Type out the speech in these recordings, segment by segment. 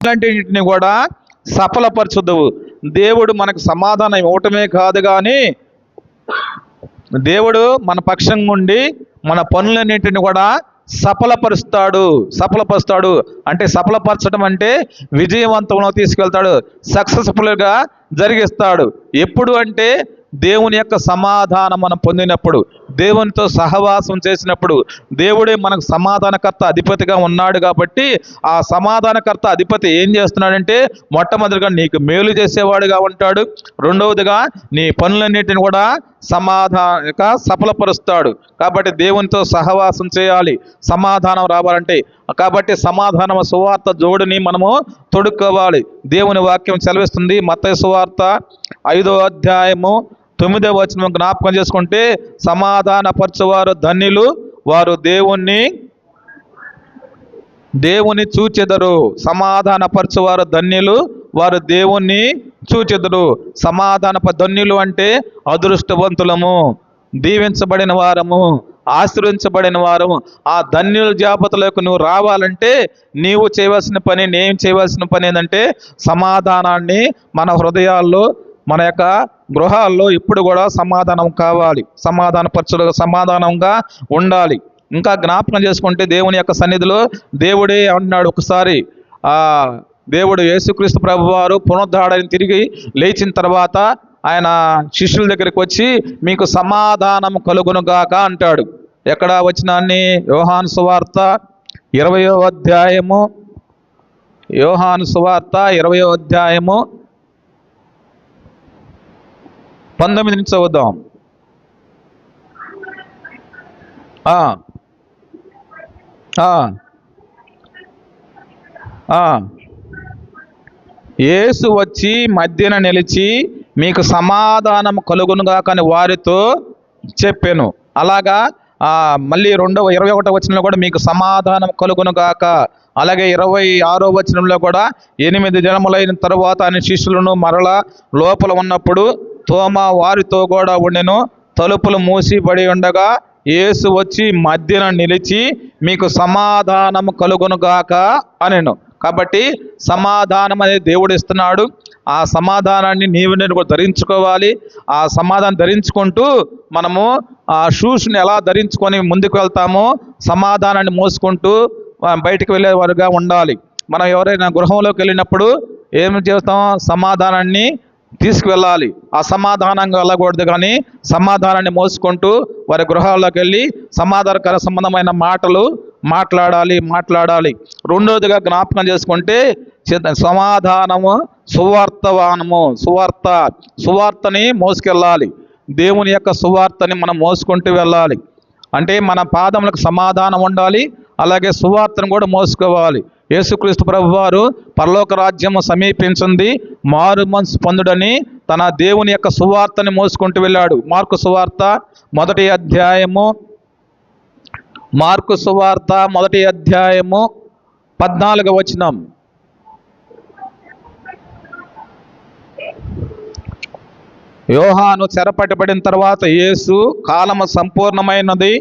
అన్నింటిని కూడా సఫలపరచుదవు దేవుడు మనకు సమాధానం ఇవ్వటమే కాదు కానీ దేవుడు మన పక్షంగా ఉండి మన పనులన్నింటిని కూడా సఫలపరుస్తాడు. సఫలపరుస్తాడు. అంటే సఫలపరచడం అంటే విజయవంతంలో తీసుకెళ్తాడు. సక్సెస్ఫుల్గా జరిగిస్తాడు. ఎప్పుడు అంటే దేవుని యొక్క సమాధానం మనం పొందినప్పుడు దేవునితో సహవాసం చేసినప్పుడు దేవుడే మనకు సమాధానకర్త అధిపతిగా ఉన్నాడు కాబట్టి ఆ సమాధానకర్త అధిపతి ఏం చేస్తున్నాడంటే మొట్టమొదటిగా నీకు మేలు చేసేవాడుగా ఉంటాడు. రెండవదిగా నీ పనులన్నిటిని కూడా సమాధానక సఫలపరుస్తాడు. కాబట్టి దేవునితో సహవాసం చేయాలి. సమాధానం రావాలంటే కాబట్టి సమాధానం సువార్త జోడిని మనము తొడుక్కోవాలి. దేవుని వాక్యం సెలవిస్తుంది. మత సువార్త ఐదో అధ్యాయము తొమ్మిదవ వచనం జ్ఞాపకం చేసుకుంటే సమాధానపరచువారు ధన్యులు వారు దేవుణ్ణి దేవుని చూచెదరు. సమాధానపరచువారు ధన్యులు వారు దేవుణ్ణి చూచెదరు. సమాధాన ధన్యులు అంటే అదృష్టవంతులము. దీవించబడిన వారము ఆశ్రయించబడిన వారము. ఆ ధన్యుల జాబితాలోకి నువ్వు రావాలంటే నీవు చేయవలసిన పని నేను చేయవలసిన పని ఏంటంటే సమాధానాన్ని మన హృదయాల్లో మన యొక్క గృహాల్లో ఇప్పుడు కూడా సమాధానం కావాలి. సమాధానపరచులు సమాధానంగా ఉండాలి. ఇంకా జ్ఞాపకం చేసుకుంటే దేవుని యొక్క సన్నిధిలో దేవుడే అంటున్నాడు ఒకసారి. ఆ దేవుడు యేసుక్రీస్తు ప్రభు వారు పునరుద్ధాడని తిరిగి లేచిన తర్వాత ఆయన శిష్యుల దగ్గరికి వచ్చి మీకు సమాధానం కలుగునుగాక అంటాడు. ఎక్కడ వచ్చినాన్ని యోహాను సువార్త ఇరవయో అధ్యాయము. యోహాను సువార్త ఇరవయో అధ్యాయము పంతొమ్మిది నుంచి చదువుదాం ఏసు యేసు వచ్చి మధ్యన నిలిచి మీకు సమాధానం కలుగునుగా కానీ వారితో చెప్పాను. అలాగా మళ్ళీ రెండవ ఇరవై ఒకటో వచనంలో కూడా మీకు సమాధానం కలుగునుగాక అలాగే ఇరవై ఆరో వచనంలో కూడా ఎనిమిది జనములైన తరువాత ఆయన శిష్యులను మరలా లోపల ఉన్నప్పుడు తోమ వారితో కూడా ఉండెను. తలుపులు మూసిబడి ఉండగా యేసు వచ్చి మధ్యన నిలిచి మీకు సమాధానం కలుగునుగాక అనెను. కాబట్టి సమాధానం అనేది దేవుడు ఇస్తున్నాడు. ఆ సమాధానాన్ని నీవు నేను కూడా ధరించుకోవాలి. ఆ సమాధానం ధరించుకుంటూ మనము ఆ షూస్ని ఎలా ధరించుకొని ముందుకు వెళ్తామో సమాధానాన్ని మోసుకుంటూ బయటకు బయటికి ఉండాలి. మనం ఎవరైనా గృహంలోకి వెళ్ళినప్పుడు ఏమి చేస్తాం సమాధానాన్ని తీసుకువెళ్ళాలి. అసమాధానంగా వెళ్ళకూడదు కానీ సమాధానాన్ని మోసుకుంటూ వారి గృహాల్లోకి వెళ్ళి సమాధానకర సంబంధమైన మాటలు మాట్లాడాలి మాట్లాడాలి. రెండోదిగా జ్ఞాపకం చేసుకుంటే సమాధానము సువార్తవానము సువార్త సువార్తని మోసుకెళ్ళాలి. దేవుని యొక్క సువార్తని మనం మోసుకుంటూ వెళ్ళాలి. అంటే మన పాదములకు సమాధానం ఉండాలి అలాగే సువార్తను కూడా మోసుకోవాలి. యేసుక్రీస్తు ప్రభు వారు పరలోక రాజ్యము సమీపించింది మారు మనసు పొందుడని తన దేవుని యొక్క సువార్తని మోసుకుంటూ వెళ్ళాడు. మార్కు సువార్త మొదటి అధ్యాయము మార్కు సువార్త మొదటి అధ్యాయము పద్నాలుగు వచనం. యోహాను చెరపట్టబడిన తర్వాత యేసు కాలము సంపూర్ణమైనది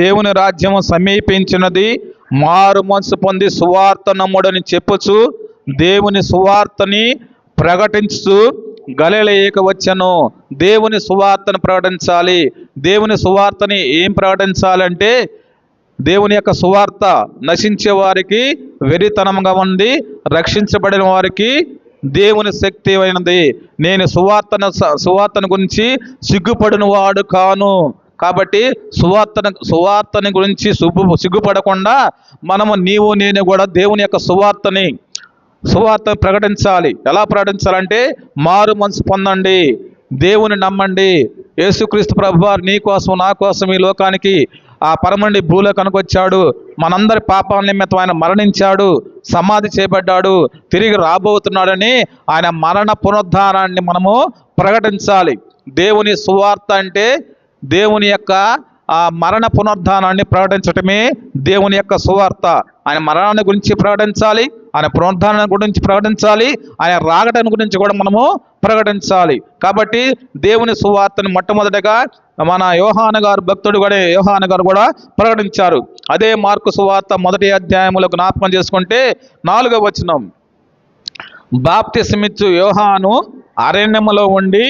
దేవుని రాజ్యము సమీపించినది మారు మనసు పొంది సువార్త నమ్ముడని చెప్పుచు దేవుని సువార్తని ప్రకటించు గలిలయకు వచ్చను. దేవుని సువార్తను ప్రకటించాలి. దేవుని సువార్తని ఏం ప్రకటించాలంటే దేవుని యొక్క సువార్త నశించే వారికి వెరితనంగా ఉంది రక్షించబడిన వారికి దేవుని శక్తి అయినది. నేను సువార్తను సువార్తను గురించి సిగ్గుపడిన వాడు కాను. కాబట్టి సువార్తను సువార్తని గురించి సిగ్గు సిగ్గుపడకుండా మనము నీవు నేను కూడా దేవుని యొక్క సువార్తని సువార్త ప్రకటించాలి. ఎలా ప్రకటించాలంటే మారు మనసు పొందండి. దేవుని నమ్మండి. యేసుక్రీస్తు ప్రభువారు నీ కోసం నా కోసం ఈ లోకానికి ఆ పరమండి భూలో కనుకొచ్చాడు మనందరి పాపాల నిమిత్తం ఆయన మరణించాడు. సమాధి చేపడ్డాడు తిరిగి రాబోతున్నాడని ఆయన మరణ పునరుద్ధారాన్ని మనము ప్రకటించాలి. దేవుని సువార్త అంటే దేవుని యొక్క ఆ మరణ పునరుద్ధానాన్ని ప్రకటించటమే దేవుని యొక్క సువార్త. ఆయన మరణాన్ని గురించి ప్రకటించాలి ఆయన పునరుద్ధానాన్ని గురించి ప్రకటించాలి ఆయన రాగటాన్ని గురించి కూడా మనము ప్రకటించాలి. కాబట్టి దేవుని సువార్తను మొట్టమొదటిగా మన యోహాన గారు భక్తుడు కూడా యోహాన గారు కూడా ప్రకటించారు. అదే మార్కు సువార్త మొదటి అధ్యాయములో జ్ఞాపకం చేసుకుంటే నాలుగవ వచనం. బాప్తిసమిచ్చు యోహాను అరణ్యములో ఉండి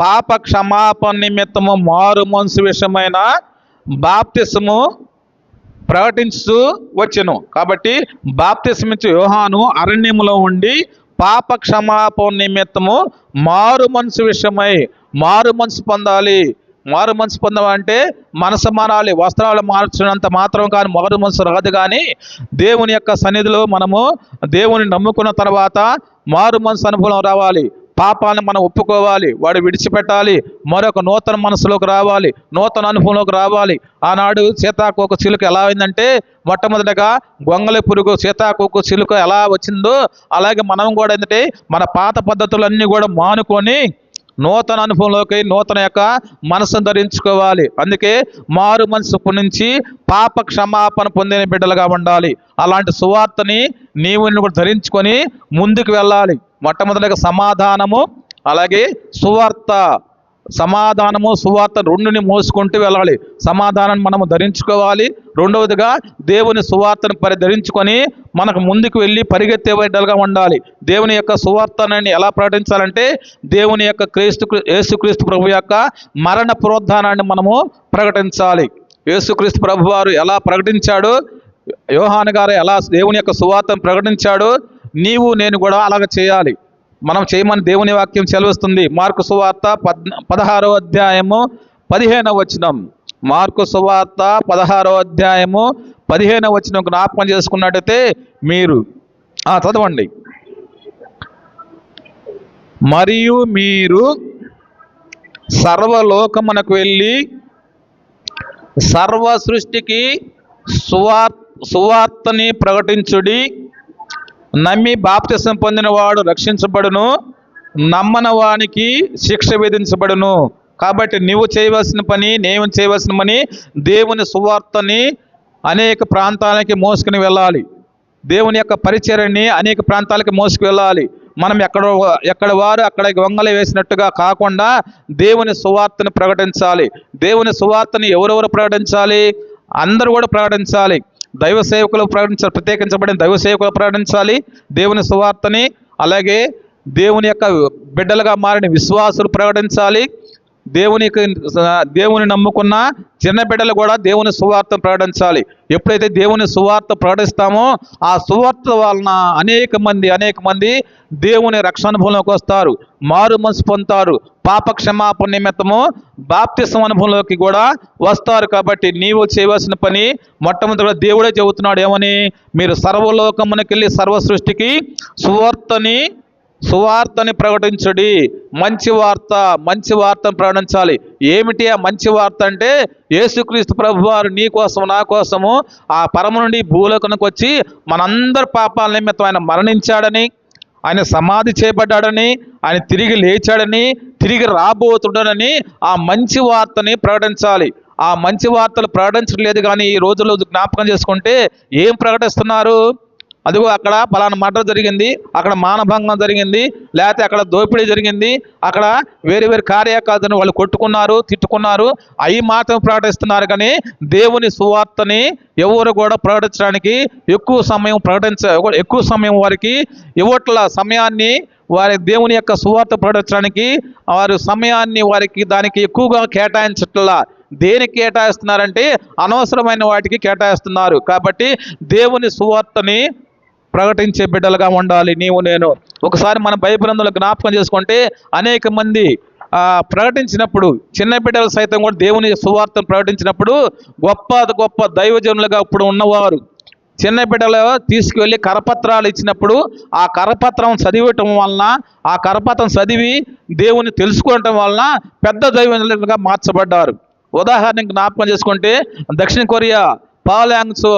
పాప క్షమాపణ నిమిత్తము మారు మనసు విషయమైన బాప్తిసము ప్రకటించు వచ్చెను. కాబట్టి బాప్తిసమిచ్చు యోహాను అరణ్యములో ఉండి పాప క్షమాపణ నిమిత్తము మారు మనసు విషయమై మారు మనసు పొందాలి. మారు మనసు పొందమంటే మనసు మారాలి. వస్త్రాలు మార్చినంత మాత్రం కానీ మారు మనసు రాదు కానీ దేవుని యొక్క సన్నిధిలో మనము దేవుని నమ్ముకున్న తర్వాత మారు మనసు అనుభవం రావాలి. పాపాన్ని మనం ఒప్పుకోవాలి వాడు విడిచిపెట్టాలి మరొక నూతన మనసులోకి రావాలి నూతన అనుభవంలోకి రావాలి. ఆనాడు సీతాకోక చిలుక ఎలా అయిందంటే మొట్టమొదటిగా గొంగళి పురుగు సీతాకోక చిలుక ఎలా వచ్చిందో అలాగే మనం కూడా ఏంటంటే మన పాత పద్ధతులన్నీ కూడా మానుకొని నూతన అనుభవంలోకి నూతన యొక్క మనసును ధరించుకోవాలి. అందుకే మారు మనసు నుంచి పాప క్షమాపణ పొందిన బిడ్డలుగా ఉండాలి. అలాంటి సువార్తని నీవు కూడా ధరించుకొని ముందుకు వెళ్ళాలి. మొట్టమొదటిగా సమాధానము అలాగే సువార్త. సమాధానము సువార్త రెండుని మోసుకుంటూ వెళ్ళాలి. సమాధానాన్ని మనము ధరించుకోవాలి. రెండవదిగా దేవుని సువార్తను పరి ధరించుకొని మనకు ముందుకు వెళ్ళి పరిగెత్తే బిడ్డలుగా ఉండాలి. దేవుని యొక్క సువార్తనని ఎలా ప్రకటించాలంటే దేవుని యొక్క క్రీస్తు యేసుక్రీస్తు ప్రభు యొక్క మరణ ప్రోద్ధానాన్ని మనము ప్రకటించాలి. యేసుక్రీస్తు ప్రభు వారు ఎలా ప్రకటించాడు? యోహాన్ గారు ఎలా దేవుని యొక్క సువార్తను ప్రకటించాడు? నీవు నేను కూడా అలాగ చేయాలి. మనం చేయమని దేవుని వాక్యం సెలవిస్తుంది. మార్కు సువార్త పద్ పదహారో అధ్యాయము పదిహేనవ వచనం. మార్కు సువార్త పదహారో అధ్యాయము పదిహేనవ వచనం జ్ఞాపకం చేసుకున్నట్టయితే మీరు చదవండి. మరియు మీరు సర్వలోకమునకు వెళ్ళి సర్వ సృష్టికి సువార్ సువార్తని ప్రకటించుడి నమ్మి బాప్తిసం పొందినవాడు రక్షించబడును నమ్మని వానికి శిక్ష విధించబడును. కాబట్టి నీవు చేయవలసిన పని నేను చేయవలసిన పని దేవుని సువార్తని అనేక ప్రాంతాలకి మోసుకుని వెళ్ళాలి. దేవుని యొక్క పరిచర్యని అనేక ప్రాంతాలకి మోసుకు వెళ్ళాలి. మనం ఎక్కడ ఎక్కడ వారు అక్కడ గొంగలు వేసినట్టుగా కాకుండా దేవుని సువార్తను ప్రకటించాలి. దేవుని సువార్తని ఎవరెవరు ప్రకటించాలి? అందరూ కూడా ప్రకటించాలి. దైవ సేవకులు ప్రకటించాలి. ప్రత్యేకించబడిన దైవ సేవకులు ప్రకటించాలి. దేవుని సువార్తని అలాగే దేవుని యొక్క బిడ్డలుగా మారిన విశ్వాసులు ప్రకటించాలి. దేవునికి దేవుని నమ్ముకున్న చిన్న బిడ్డలు కూడా దేవుని సువార్త ప్రకటించాలి. ఎప్పుడైతే దేవుని సువార్త ప్రకటిస్తామో ఆ సువార్త వలన అనేక మంది అనేక మంది దేవుని రక్షణ అనుభవంలోకి వస్తారు. మారు మనసు పొందుతారు. పాప క్షమాపణ నిమిత్తము బాప్తిసం అనుభవంలోకి కూడా వస్తారు. కాబట్టి నీవు చేయవలసిన పని మొట్టమొదటిగా దేవుడే చెబుతున్నాడు. ఏమని? మీరు సర్వలోకమునకెళ్ళి సర్వ సృష్టికి సువార్తని సువార్తని ప్రకటించుడి. మంచి వార్త మంచి వార్తను ప్రకటించాలి. ఏమిటి ఆ మంచి వార్త అంటే యేసుక్రీస్తు ప్రభు వారు నీ కోసం నా కోసము ఆ పరమ నుండి భూలోకానికి వచ్చి మనందరి పాపాల నిమిత్తం ఆయన మరణించాడని ఆయన సమాధి చేపడ్డాడని ఆయన తిరిగి లేచాడని తిరిగి రాబోతున్నాడని ఆ మంచి వార్తని ప్రకటించాలి. ఆ మంచి వార్తలు ప్రకటించట్లేదు కానీ ఈ రోజుల్లో జ్ఞాపకం చేసుకుంటే ఏం ప్రకటిస్తున్నారు? అదిగో అక్కడ పలానా మర్డర్ జరిగింది అక్కడ మానభంగం జరిగింది లేకపోతే అక్కడ దోపిడీ జరిగింది అక్కడ వేరే వేరే కార్యకర్తను వాళ్ళు కొట్టుకున్నారు తిట్టుకున్నారు అవి మాత్రం ప్రకటిస్తున్నారు కానీ దేవుని సువార్తని ఎవరు కూడా ప్రకటించడానికి ఎక్కువ సమయం ప్రకటించ ఎక్కువ సమయం వారికి ఇవ్వట్ల సమయాన్ని వారి దేవుని యొక్క సువార్త ప్రకటించడానికి వారి సమయాన్ని వారికి దానికి ఎక్కువగా కేటాయించట్లా. దేనికి కేటాయిస్తున్నారంటే అనవసరమైన వాటికి కేటాయిస్తున్నారు. కాబట్టి దేవుని సువార్తని ప్రకటించే బిడ్డలుగా ఉండాలి. నీవు నేను ఒకసారి మన భయబ్రంథంలో జ్ఞాపకం చేసుకుంటే అనేక మంది ప్రకటించినప్పుడు చిన్న బిడ్డలు సైతం కూడా దేవుని సువార్తను ప్రకటించినప్పుడు గొప్ప గొప్ప దైవజనులుగా ఇప్పుడు ఉన్నవారు. చిన్న బిడ్డలు తీసుకువెళ్ళి కరపత్రాలు ఇచ్చినప్పుడు ఆ కరపత్రం చదివటం వలన ఆ కరపత్రం చదివి దేవుని తెలుసుకోవటం వలన పెద్ద దైవజనులుగా మార్చబడ్డారు. ఉదాహరణకు జ్ఞాపకం చేసుకుంటే దక్షిణ కొరియా పాలాంగ్స్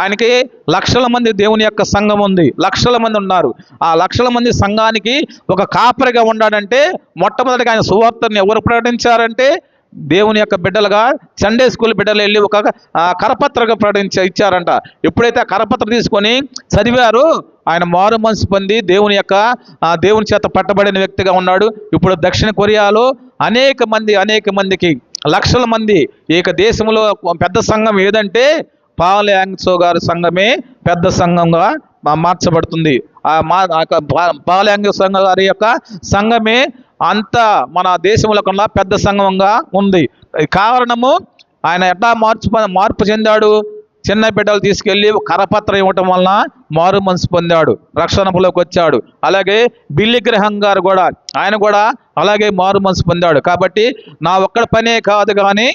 ఆయనకి లక్షల మంది దేవుని యొక్క సంఘం ఉంది. లక్షల మంది ఉన్నారు. ఆ లక్షల మంది సంఘానికి ఒక కాపరిగా ఉన్నాడంటే మొట్టమొదటిగా ఆయన సువార్తని ఎవరు ప్రకటించారంటే దేవుని యొక్క బిడ్డలుగా సండే స్కూల్ బిడ్డలు వెళ్ళి ఒక కరపత్రగా ప్రకటించ ఇచ్చారంట. ఎప్పుడైతే ఆ కరపత్ర తీసుకొని చదివారు ఆయన మారు మనసు పొంది దేవుని యొక్క దేవుని చేత పట్టబడిన వ్యక్తిగా ఉన్నాడు. ఇప్పుడు దక్షిణ కొరియాలో అనేక మంది అనేక మందికి లక్షల మంది ఈ యొక్క దేశంలో పెద్ద సంఘం ఏదంటే పాల్ యాంగ్సో గారి సంఘమే పెద్ద సంఘంగా మార్చబడుతుంది. ఆ మా ఆ యొక్క సంఘ గారి యొక్క సంఘమే అంత మన దేశంలో కన్నా పెద్ద సంఘంగా ఉంది. కారణము ఆయన ఎట్లా మార్పు మార్పు చెందాడు? చిన్న బిడ్డలు తీసుకెళ్ళి కరపత్రం ఇవ్వటం వలన మారు మనసు పొందాడు. రక్షణలోకి వచ్చాడు. అలాగే బిల్లి గ్రహం గారు కూడా ఆయన కూడా అలాగే మారు మనసు పొందాడు. కాబట్టి నా ఒక్కడ పనే కాదు కానీ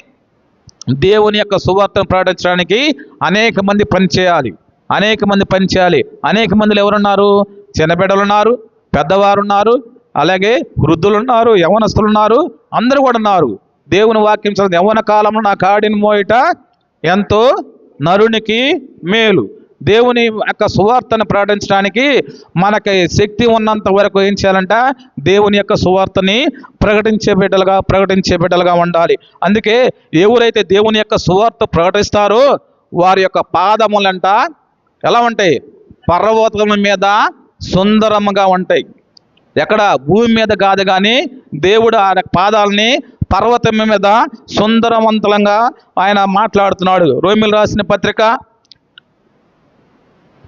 దేవుని యొక్క సువార్తను ప్రకటించడానికి అనేక మంది పనిచేయాలి అనేక మంది పనిచేయాలి అనేక మందిలో ఎవరున్నారు? చిన్న ఉన్నారు పెద్దవారు ఉన్నారు అలాగే వృద్ధులు ఉన్నారు యవనస్తులు ఉన్నారు అందరూ కూడా ఉన్నారు. దేవుని వాక్యం చదివి యవన కాలంలో నా కాడిని మోయట ఎంతో నరునికి మేలు. దేవుని యొక్క సువార్తను ప్రకటించడానికి మనకి శక్తి ఉన్నంత వరకు ఏం చేయాలంట? దేవుని యొక్క సువార్తని ప్రకటించే బిడ్డలుగా ప్రకటించే బిడ్డలుగా ఉండాలి. అందుకే ఎవరైతే దేవుని యొక్క సువార్త ప్రకటిస్తారో వారి యొక్క పాదములంట ఎలా ఉంటాయి? పర్వతముల మీద సుందరముగా ఉంటాయి. ఎక్కడ? భూమి మీద కాదు కానీ దేవుడు ఆయన పాదాలని పర్వతం మీద సుందరవంతులంగా ఆయన మాట్లాడుతున్నాడు. రోమిలు రాసిన పత్రిక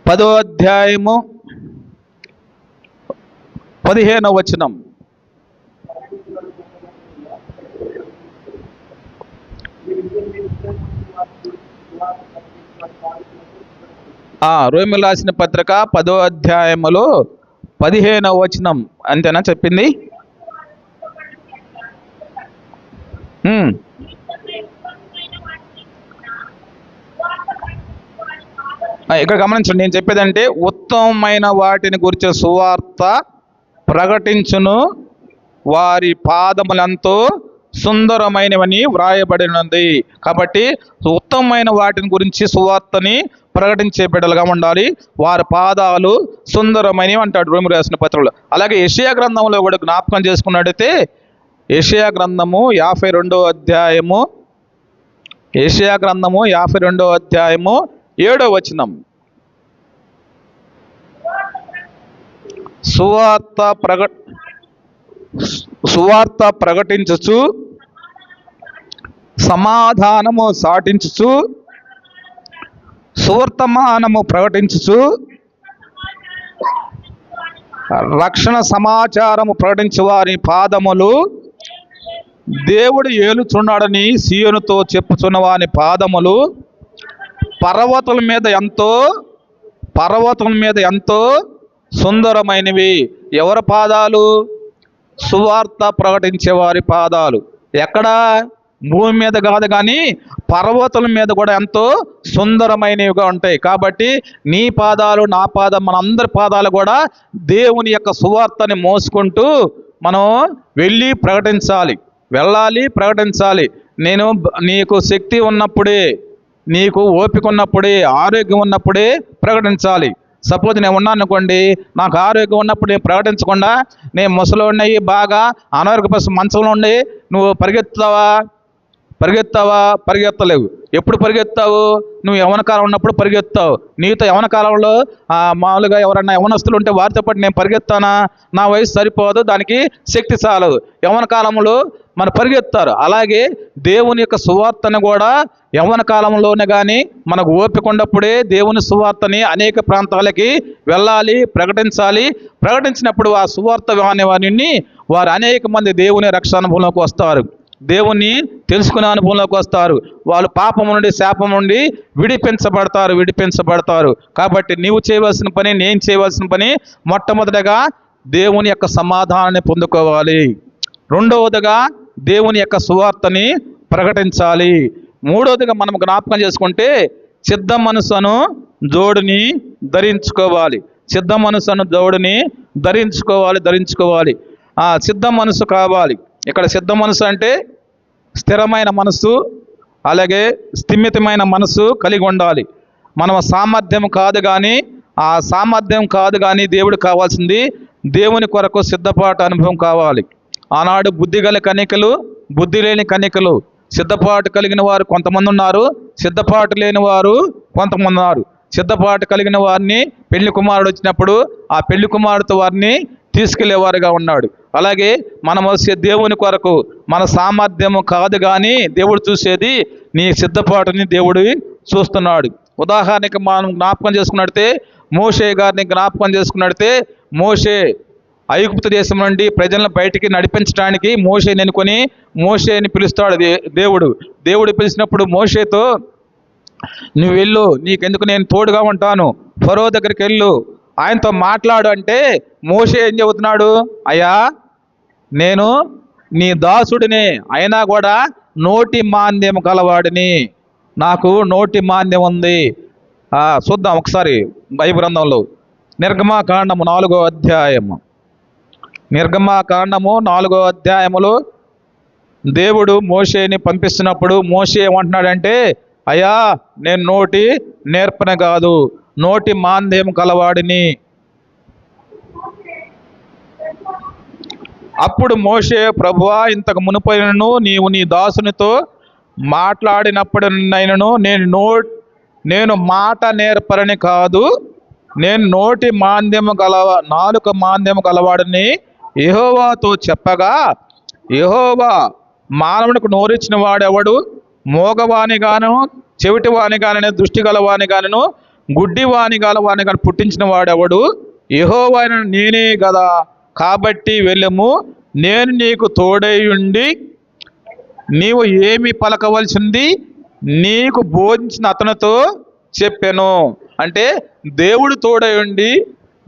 పదో అధ్యాయము పదిహేనవ వచనం. ఆ రాసిన పత్రిక పదో అధ్యాయములో పదిహేనవ వచనం. అంతేనా చెప్పింది ఉమ్. ఆ, ఇక్కడ గమనించండి నేను చెప్పేదంటే ఉత్తమమైన వాటిని గురించి సువార్త ప్రకటించును. వారి పాదములంతో సుందరమైనవని వ్రాయబడినది. కాబట్టి ఉత్తమమైన వాటిని గురించి సువార్తని ప్రకటించే బిడ్డలుగా ఉండాలి. వారి పాదాలు సుందరమైనవి అంటాడు రోమి రాసిన పత్రంలో అలాగే ఏషియా గ్రంథంలో కూడా జ్ఞాపకం చేసుకున్నట్టయితే ఏషియా గ్రంథము యాభై రెండో అధ్యాయము ఏషియా గ్రంథము యాభై రెండో అధ్యాయము ఏడో వచనం. సువార్త ప్రగ సువార్త ప్రకటించచ్చు సమాధానము సాటించుచు సువర్తమానము ప్రకటించుచు రక్షణ సమాచారము ప్రకటించు వారి పాదములు దేవుడు ఏలుచున్నాడని సీయోనుతో చెప్పుచున్న వాని పాదములు పర్వతుల మీద ఎంతో పర్వతుల మీద ఎంతో సుందరమైనవి. ఎవరి పాదాలు? సువార్త ప్రకటించే వారి పాదాలు. ఎక్కడా? భూమి మీద కాదు కానీ పర్వతుల మీద కూడా ఎంతో సుందరమైనవిగా ఉంటాయి. కాబట్టి నీ పాదాలు నా పాదం మన అందరి పాదాలు కూడా దేవుని యొక్క సువార్తని మోసుకుంటూ మనం వెళ్ళి ప్రకటించాలి. వెళ్ళాలి ప్రకటించాలి. నేను నీకు శక్తి ఉన్నప్పుడే నీకు ఓపిక ఉన్నప్పుడే ఆరోగ్యం ఉన్నప్పుడే ప్రకటించాలి. సపోజ్ నేను ఉన్నాను అనుకోండి నాకు ఆరోగ్యం ఉన్నప్పుడు నేను ప్రకటించకుండా నేను ముసలోడినయ్యి బాగా అనారోగ్య పరిస్థితి మంచంలో ఉండి నువ్వు పరిగెత్తావా పరిగెత్తావా? పరిగెత్తలేవు. ఎప్పుడు పరిగెత్తావు? నువ్వు యవన కాలం ఉన్నప్పుడు పరిగెత్తావు. నీతో యవన కాలంలో మామూలుగా ఎవరన్నా యవనస్తులు ఉంటే వారితో పాటు నేను పరిగెత్తానా? నా వయసు సరిపోదు దానికి శక్తి చాలదు. యవన కాలంలో మన పరిగెత్తారు అలాగే దేవుని యొక్క సువార్తను కూడా యవన కాలంలోనే కానీ మనకు ఓపిక ఉన్నప్పుడే దేవుని సువార్తని అనేక ప్రాంతాలకి వెళ్ళాలి ప్రకటించాలి. ప్రకటించినప్పుడు ఆ సువార్త అనే వారిని వారు అనేక మంది దేవుని రక్షణ అనుభవంలోకి వస్తారు. దేవుణ్ణి తెలుసుకునే అనుభవంలోకి వస్తారు. వాళ్ళు పాపం నుండి శాపం నుండి విడిపించబడతారు విడిపించబడతారు. కాబట్టి నీవు చేయవలసిన పని నేను చేయవలసిన పని మొట్టమొదటగా దేవుని యొక్క సమాధానాన్ని పొందుకోవాలి. రెండవదిగా దేవుని యొక్క సువార్తని ప్రకటించాలి. మూడవదిగా మనం జ్ఞాపకం చేసుకుంటే సిద్ధ మనసును జోడుని ధరించుకోవాలి. సిద్ధ మనసును జోడుని ధరించుకోవాలి ధరించుకోవాలి. ఆ సిద్ధ మనసు కావాలి. ఇక్కడ సిద్ధ మనసు అంటే స్థిరమైన మనసు అలాగే స్థిమితమైన మనసు కలిగి ఉండాలి. మనం సామర్థ్యం కాదు కానీ ఆ సామర్థ్యం కాదు కానీ దేవుడు కావాల్సింది దేవుని కొరకు సిద్ధపాటు అనుభవం కావాలి. ఆనాడు బుద్ధి గల బుద్ధి లేని కన్యకలు సిద్ధపాటు కలిగిన వారు కొంతమంది ఉన్నారు. సిద్ధపాటు లేని వారు కొంతమంది ఉన్నారు. సిద్ధపాటు కలిగిన వారిని పెళ్ళి కుమారుడు వచ్చినప్పుడు ఆ పెళ్ళి కుమారుడితో వారిని తీసుకెళ్ళేవారుగా ఉన్నాడు. అలాగే మనం వచ్చే దేవుని కొరకు మన సామర్థ్యము కాదు కానీ దేవుడు చూసేది నీ సిద్ధపాటుని దేవుడు చూస్తున్నాడు. ఉదాహరణకి మనం జ్ఞాపకం చేసుకున్నట్టే మోషే గారిని జ్ఞాపకం చేసుకున్నడితే మోషే ఐగుప్తు దేశం నుండి ప్రజలను బయటికి నడిపించడానికి మోషేని ఎన్నుకొని మోషేని పిలుస్తాడు దే- దేవుడు. దేవుడు పిలిచినప్పుడు మోషేతో నువ్వు వెళ్ళు నీకెందుకు నేను తోడుగా ఉంటాను? ఫరో దగ్గరికి వెళ్ళు. ఆయనతో మాట్లాడు అంటే మోషే ఏం చెబుతున్నాడు? అయ్యా నేను నీ దాసుడిని అయినా కూడా నోటి మాంద్యం గలవాడిని. నాకు నోటి మాంద్యం ఉంది. చూద్దాం ఒకసారి బైబ్రంథంలో నిర్గమాకాండము నాలుగో అధ్యాయము. నిర్గమాకాండము నాలుగో అధ్యాయములో. దేవుడు మోషేని పంపిస్తున్నప్పుడు మోషే ఏమంటున్నాడంటే అయ్యా నేను నోటి నేర్పన కాదు నోటి మాంద్యం కలవాడిని. అప్పుడు మోషే ప్రభువా ఇంతకు మునుపైనను నీవు నీ దాసునితో మాట్లాడినప్పుడు నైనను నేను నో నేను మాట నేర్పరని కాదు నేను నోటి మాంద్యము గలవ నాలుక మాంద్యము గలవాడిని యహోవాతో చెప్పగా యహోవా మానవునికి నోరిచ్చిన వాడెవడు? మోగవాని గాను చెవిటివాని గానని దృష్టి గలవాని గానను గుడ్డివాని గలవాని గాని పుట్టించిన వాడెవడు? యెహోవా నేనే కదా కాబట్టి వెళ్ళము నేను నీకు తోడైయుండి నీవు ఏమి పలకవలసింది నీకు బోధించిన అతనితో చెప్పాను. అంటే దేవుడు తోడై ఉండి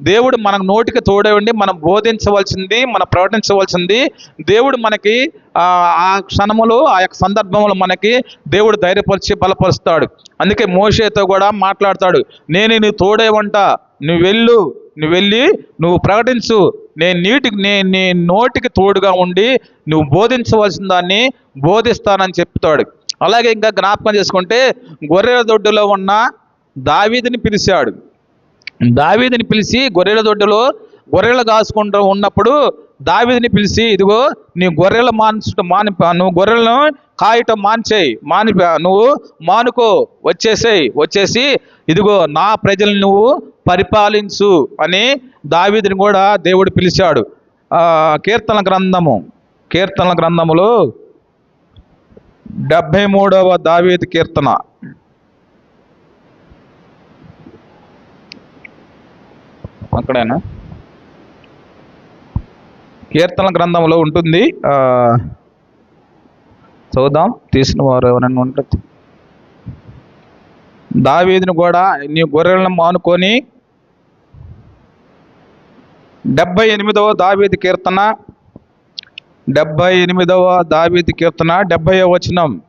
దేవుడు మన నోటికి తోడే ఉండి మనం బోధించవలసింది మనం ప్రకటించవలసింది. దేవుడు మనకి ఆ ఆ క్షణములో ఆ యొక్క సందర్భంలో మనకి దేవుడు ధైర్యపరిచి బలపరుస్తాడు. అందుకే మోషేతో కూడా మాట్లాడతాడు. నేను నీ తోడే వంట. నువ్వు వెళ్ళు. నువ్వు వెళ్ళి నువ్వు ప్రకటించు. నేను నీటికి నే నీ నోటికి తోడుగా ఉండి నువ్వు బోధించవలసిన దాన్ని బోధిస్తానని చెప్తాడు. అలాగే ఇంకా జ్ఞాపకం చేసుకుంటే గొర్రెల దొడ్డులో ఉన్న దావీదిని పిలిచాడు. దావీదిని పిలిచి గొర్రెల దొడ్డలో గొర్రెలు కాసుకుంటూ ఉన్నప్పుడు దావీదిని పిలిచి ఇదిగో నీ గొర్రెలు మాన్చుట మాని నువ్వు గొర్రెలను కాయటం మాన్చేయి మాని నువ్వు మానుకో వచ్చేసేయి వచ్చేసి ఇదిగో నా ప్రజలు నువ్వు పరిపాలించు అని దావీదిని కూడా దేవుడు పిలిచాడు. కీర్తన గ్రంథము కీర్తన గ్రంథములో డెబ్భై మూడవ దావీది కీర్తన. అక్కడేనా? కీర్తన గ్రంథంలో ఉంటుంది. ఆ, చదువుదాం తీసిన వారు ఎవరైనా ఉంటుంది దావీదిని కూడా నీ గొర్రెలను మానుకొని డెబ్బై ఎనిమిదవ దావీది కీర్తన డెబ్బై ఎనిమిదవ దావీది కీర్తన డెబ్బై వచనం.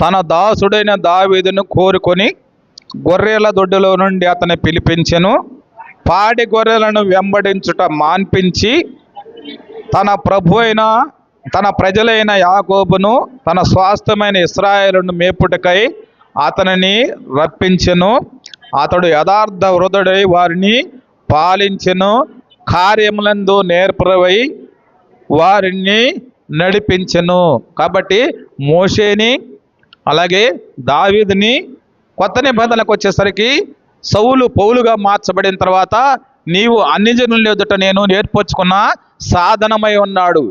తన దాసుడైన దావీదును కోరుకొని గొర్రెల దొడ్డులో నుండి అతని పిలిపించెను. పాడి గొర్రెలను వెంబడించుట మాన్పించి తన ప్రభు అయిన తన ప్రజలైన యాకోబును తన స్వాస్థ్యమైన ఇస్రాయేలును మేపుటకై అతనిని రప్పించెను. అతడు యథార్థ వృధుడై వారిని పాలించెను. కార్యములందు నేర్పరవై వారిని నడిపించెను. కాబట్టి మోషేని అలాగే దావిదిని కొత్త నిబంధనలకు వచ్చేసరికి సౌలు పౌలుగా మార్చబడిన తర్వాత నీవు అన్ని జనుల ఎదుట నేను నేర్పించుకున్న సాధనమై ఉన్నాడు.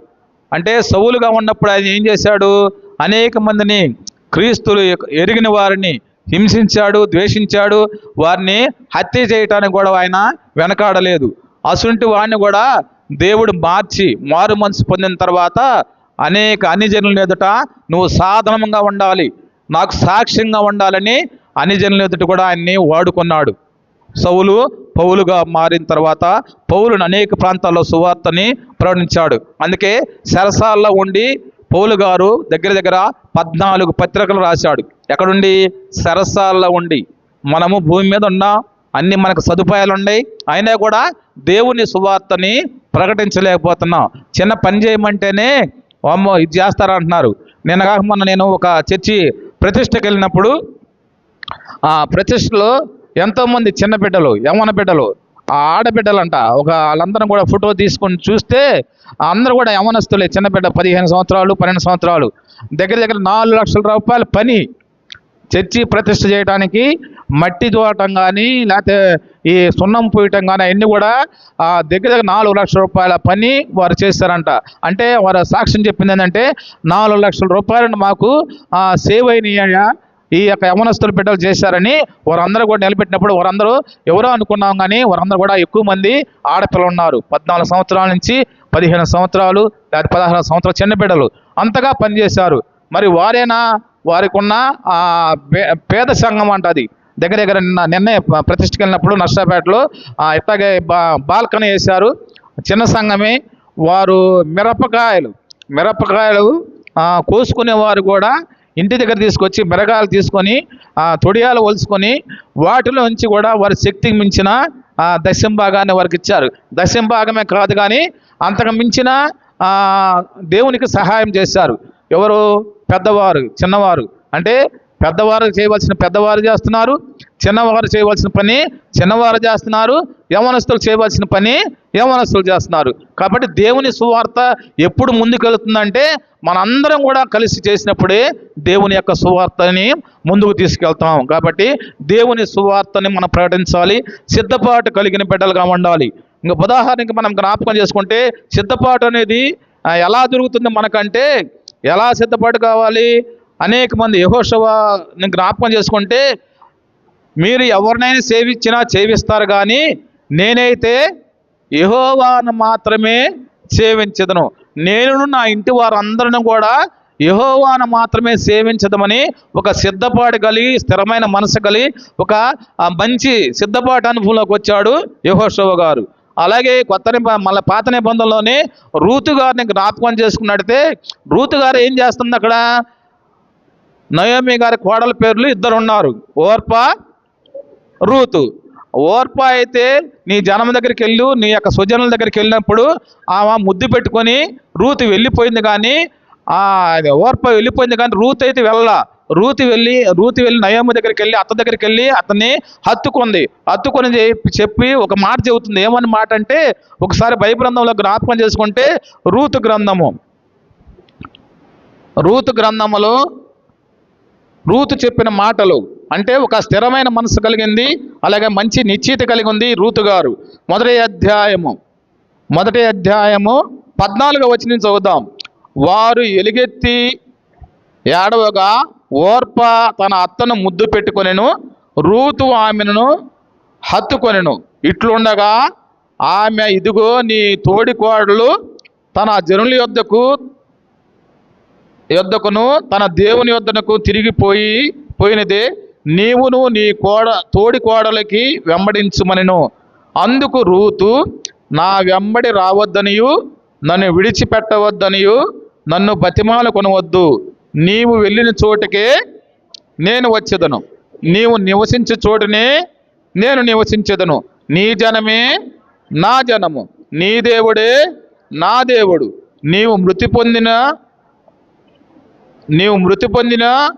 అంటే సౌలుగా ఉన్నప్పుడు ఆయన ఏం చేశాడు? అనేక మందిని క్రీస్తులు ఎరిగిన వారిని హింసించాడు ద్వేషించాడు. వారిని హత్య చేయటానికి కూడా ఆయన వెనకాడలేదు. అసుంటి వాడిని కూడా దేవుడు మార్చి మారు మనసు పొందిన తర్వాత అనేక అన్ని జనుల ఎదుట నువ్వు సాధనంగా ఉండాలి. నాకు సాక్ష్యంగా ఉండాలని అన్ని జనుల ఎదుట కూడా ఆయన్ని వాడుకున్నాడు. సౌలు పౌలుగా మారిన తర్వాత పౌలును అనేక ప్రాంతాల్లో సువార్తని ప్రకటించాడు. అందుకే సరసాల్లో ఉండి పౌలు గారు దగ్గర దగ్గర పద్నాలుగు పత్రికలు రాశాడు. ఎక్కడుండి? సరసాల్లో ఉండి. మనము భూమి మీద ఉన్న అన్ని మనకు సదుపాయాలు ఉన్నాయి. అయినా కూడా దేవుని సువార్తని ప్రకటించలేకపోతున్నాం. చిన్న పని చేయమంటేనే అమ్మో ఇది చేస్తారంటున్నారు. నిన్న కాక మొన్న నేను ఒక చర్చి ప్రతిష్టకి వెళ్ళినప్పుడు ఆ ప్రతిష్టలో ఎంతోమంది చిన్న బిడ్డలు యమన బిడ్డలు ఆ ఆడబిడ్డలంట. ఒక వాళ్ళందరం కూడా ఫోటో తీసుకొని చూస్తే అందరూ కూడా యమనస్తులే చిన్న బిడ్డ పదిహేను సంవత్సరాలు పన్నెండు సంవత్సరాలు. దగ్గర దగ్గర నాలుగు లక్షల రూపాయల పని చర్చి ప్రతిష్ట చేయడానికి మట్టి దోవటం కానీ లేకపోతే ఈ సున్నం పోయటం కానీ అవన్నీ కూడా ఆ, దగ్గర దగ్గర నాలుగు లక్షల రూపాయల పని వారు చేస్తారంట. అంటే వారు సాక్ష్యం చెప్పింది ఏంటంటే నాలుగు లక్షల రూపాయలను మాకు సేవ్ అయినాయ్యా. ఈ యొక్క యమనస్తులు బిడ్డలు చేశారని వారందరూ కూడా నిలబెట్టినప్పుడు వారందరూ ఎవరో అనుకున్నాం కానీ వారందరూ కూడా ఎక్కువ మంది ఆడపిల్లలు ఉన్నారు. పద్నాలుగు సంవత్సరాల నుంచి పదిహేను సంవత్సరాలు లేదా పదహారు సంవత్సరాలు చిన్న బిడ్డలు అంతగా పనిచేశారు. మరి వారేనా? వారికి ఉన్న ఆ పే- పేద సంఘం అంట అది. దగ్గర దగ్గర నిన్న నిన్నే ప- వెళ్ళినప్పుడు నర్సాపేటలో ఇట్లాగే బా బాల్కనీ వేశారు. చిన్న సంఘమే. వారు మిరపకాయలు మిరపకాయలు కోసుకునేవారు కోసుకునే వారు కూడా ఇంటి దగ్గర తీసుకొచ్చి బెరగాలు తీసుకొని ఆ, తొడియాలు ఒలుచుకొని వాటిలోంచి కూడా వారి శక్తికి మించిన ఆ, వారికి ఇచ్చారు. దశంభాగమే కాదు కానీ అంతకు మించిన ఆ, దేవునికి సహాయం చేశారు. ఎవరు? పెద్దవారు చిన్నవారు. అంటే పెద్దవారు చేయవలసిన పెద్దవారు చేస్తున్నారు. చిన్నవారు చేయవలసిన పని చిన్నవారు చేస్తున్నారు యవనస్తులు చేయవలసిన పని యవనస్తులు చేస్తున్నారు. కాబట్టి దేవుని సువార్త ఎప్పుడు ముందుకెళ్తుందంటే మనందరం కూడా కలిసి చేసినప్పుడే దేవుని యొక్క సువార్తని ముందుకు తీసుకెళ్తాం. కాబట్టి దేవుని సువార్తని మనం ప్రకటించాలి సిద్ధపాటు కలిగిన బిడ్డలుగా ఉండాలి. ఇంకా ఉదాహరణకి మనం జ్ఞాపకం చేసుకుంటే సిద్ధపాటు అనేది ఎలా జరుగుతుంది మనకంటే ఎలా సిద్ధపాటు కావాలి? అనేక మంది యహోషవాని జ్ఞాపకం చేసుకుంటే మీరు ఎవరినైనా సేవించినా సేవిస్తారు కానీ నేనైతే యహోవాను మాత్రమే సేవించదను. నేను నా ఇంటి వారందరిని కూడా యహోవాను మాత్రమే సేవించదమని ఒక సిద్ధపాటు కలిగి స్థిరమైన మనసు కలిగి ఒక మంచి సిద్ధపాటు అనుభవంలోకి వచ్చాడు యహోశవ గారు. అలాగే కొత్త మళ్ళీ పాత నిబంధనలోనే రూతు గారిని జ్ఞాపకం చేసుకున్నట్టయితే రూతు గారు ఏం చేస్తుంది అక్కడ? నయోమి గారి కోడల పేర్లు ఇద్దరు ఉన్నారు ఓర్ప రూతు. ఓర్ప అయితే నీ జనం దగ్గరికి వెళ్ళు నీ యొక్క స్వజనుల దగ్గరికి వెళ్ళినప్పుడు ఆమె ముద్దు పెట్టుకొని రూతు వెళ్ళిపోయింది కానీ అది ఓర్ప వెళ్ళిపోయింది కానీ రూత్ అయితే వెళ్ళ రూతి వెళ్ళి రూతి వెళ్ళి నయోమి దగ్గరికి వెళ్ళి అత్త దగ్గరికి వెళ్ళి అతన్ని హత్తుకుంది. హత్తుకొని చెప్పి చెప్పి ఒక మాట చెబుతుంది. ఏమని మాట అంటే ఒకసారి బైబిల్ జ్ఞాపకం చేసుకుంటే రూతు గ్రంథము. రూతు గ్రంథములో రూతు చెప్పిన మాటలు అంటే ఒక స్థిరమైన మనసు కలిగింది అలాగే మంచి నిశ్చిత కలిగి ఉంది రూతు గారు. మొదటి అధ్యాయము. మొదటి అధ్యాయము పద్నాలుగో వచ్చిన చదువుదాం. వారు ఎలుగెత్తి ఏడవగా ఓర్ప తన అత్తను ముద్దు పెట్టుకొనెను రూతు ఆమెను హత్తుకొనెను. ఇట్లుండగా ఆమె ఇదిగో నీ తోడి కోడలు తన జనుల యొద్దకు యొద్దకును తన దేవుని యొద్దకు తిరిగిపోయి పోయినదే నీవును నీ కోడ తోడి కోడలకి వెంబడించుమనెను. అందుకు రూతు నా వెంబడి రావద్దనియు నన్ను విడిచిపెట్టవద్దనియు నన్ను బతిమాలు కొనవద్దు. నీవు వెళ్ళిన చోటుకే నేను వచ్చేదను. నీవు నివసించే చోటునే నేను నివసించేదను. నీ జనమే నా జనము. నీ దేవుడే నా దేవుడు. నీవు మృతి పొందిన నీవు మృతి పొందిన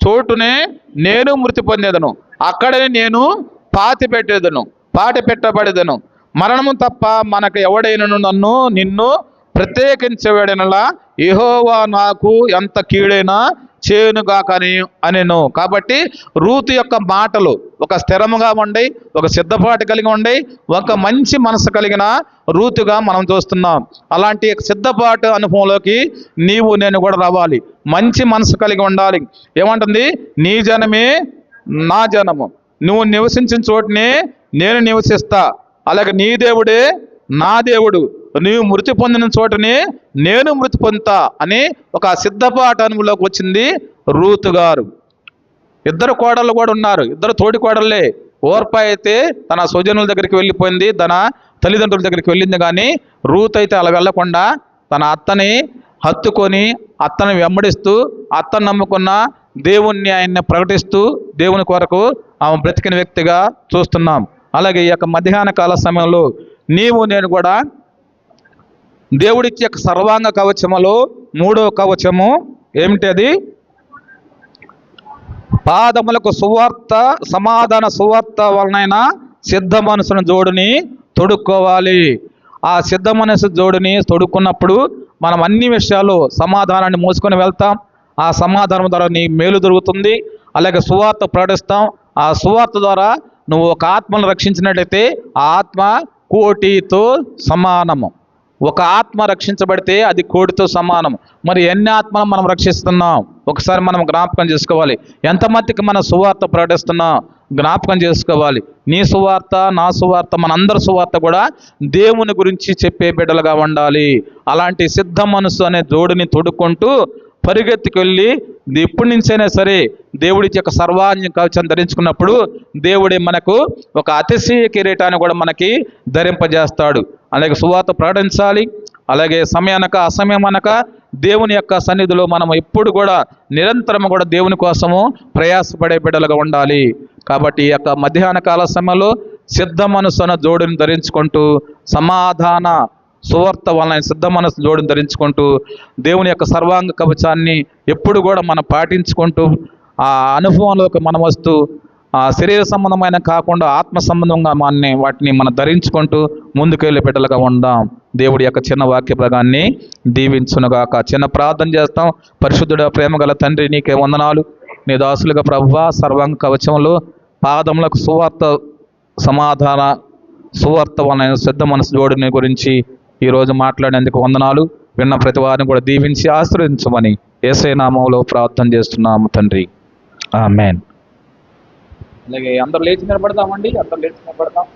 చోటునే నేను మృతి పొందేదను. అక్కడనే నేను పాతి పెట్టేదను పాటి పెట్టబడేదను. మరణము తప్ప మనకు ఎవడైనను నన్ను నిన్ను ప్రత్యేకించబడినలా యెహోవా నాకు ఎంత కీడైనా చేయునుగాకని అనెను. కాబట్టి రూతు యొక్క మాటలు ఒక స్థిరముగా ఉండి ఒక సిద్ధపాటు కలిగి ఉండి ఒక మంచి మనసు కలిగిన రూతుగా మనం చూస్తున్నాం. అలాంటి సిద్ధపాటు అనుభవంలోకి నీవు నేను కూడా రావాలి. మంచి మనసు కలిగి ఉండాలి. ఏమంటుంది? నీ జనమే నా జనము. నువ్వు నివసించిన చోటునే నేను నివసిస్తా. అలాగే నీ దేవుడే నా దేవుడు. నీవు మృతి పొందిన చోటనే నేను మృతి పొందుతా అని ఒక సిద్ధపాటు అనుభవంలోకి వచ్చింది రూతు గారు. ఇద్దరు కోడళ్ళు కూడా ఉన్నారు. ఇద్దరు తోడి కోడళ్ళే. ఓర్ప అయితే తన స్వజనుల దగ్గరికి వెళ్ళిపోయింది తన తల్లిదండ్రుల దగ్గరికి వెళ్ళింది కానీ రూత్ అయితే అలా వెళ్ళకుండా తన అత్తని హత్తుకొని అత్తని వెంబడిస్తూ అత్తను నమ్ముకున్న దేవుణ్ణి ఆయన్ని ప్రకటిస్తూ దేవుని కొరకు ఆమె బ్రతికిన వ్యక్తిగా చూస్తున్నాం. అలాగే ఈ యొక్క మధ్యాహ్న కాల సమయంలో నీవు నేను కూడా దేవుడిచ్చే యొక్క సర్వాంగ కవచములో మూడో కవచము ఏమిటి అది? పాదములకు సువార్త సమాధాన సువార్త వలన సిద్ధ మనసును జోడుని తొడుక్కోవాలి. ఆ సిద్ధ మనసు జోడుని తొడుక్కున్నప్పుడు మనం అన్ని విషయాలు సమాధానాన్ని మోసుకొని వెళ్తాం. ఆ సమాధానం ద్వారా నీ మేలు దొరుకుతుంది అలాగే సువార్త ప్రకటిస్తాం. ఆ సువార్త ద్వారా నువ్వు ఒక ఆత్మను రక్షించినట్లయితే ఆ ఆత్మ కోటితో సమానము. ఒక ఆత్మ రక్షించబడితే అది కోడితో సమానం. మరి ఎన్ని ఆత్మలను మనం రక్షిస్తున్నాం? ఒకసారి మనం జ్ఞాపకం చేసుకోవాలి. ఎంతమందికి మన సువార్త ప్రకటిస్తున్నాం జ్ఞాపకం చేసుకోవాలి. నీ సువార్త నా సువార్త మనందరి సువార్త కూడా దేవుని గురించి చెప్పే బిడ్డలుగా ఉండాలి. అలాంటి సిద్ధ మనసు అనే జోడిని తొడుక్కుంటూ పరిగెత్తుకెళ్ళి ఎప్పటి నుంచైనా సరే దేవుడి యొక్క సర్వాంగ కవచం ధరించుకున్నప్పుడు దేవుడే మనకు ఒక అతిశయ కిరీటాన్ని కూడా మనకి ధరింపజేస్తాడు. అలాగే సువాత ప్రకటించాలి. అలాగే సమయానక అసమయం అనక దేవుని యొక్క సన్నిధిలో మనం ఎప్పుడు కూడా నిరంతరం కూడా దేవుని కోసము ప్రయాసపడే బిడ్డలుగా ఉండాలి. కాబట్టి ఈ యొక్క మధ్యాహ్న కాల సమయంలో సిద్ధ మనసున జోడుని ధరించుకుంటూ సమాధాన సువార్త వలన సిద్ధ మనసు జోడుని ధరించుకుంటూ దేవుని యొక్క సర్వాంగ కవచాన్ని ఎప్పుడు కూడా మనం పాటించుకుంటూ ఆ అనుభవంలోకి మనం వస్తూ ఆ శరీర సంబంధమైన కాకుండా ఆత్మ సంబంధంగా మనని వాటిని మనం ధరించుకుంటూ ముందుకెళ్ళి బిడ్డలుగా ఉందాం. దేవుడి యొక్క చిన్న వాక్య భాగాన్ని దీవించునుగాక. చిన్న ప్రార్థన చేస్తాం. పరిశుద్ధుడ ప్రేమ గల తండ్రి నీకే వందనాలు. నీ దాసులుగా ప్రభువా సర్వాంగ కవచంలో పాదములకు సువార్త సమాధాన సువార్త వలన సిద్ధ మనసు జోడిని గురించి ఈరోజు మాట్లాడేందుకు వందనాలు. విన్న ప్రతి వారిని కూడా దీవించి ఆశ్రయించమని ఏసై నామంలో ప్రార్థన చేస్తున్నాము తండ్రి. ఆమెన్. అలాగే అందరు లేచి నిలబడదామండి. అందరు లేచి నిలబడదాం.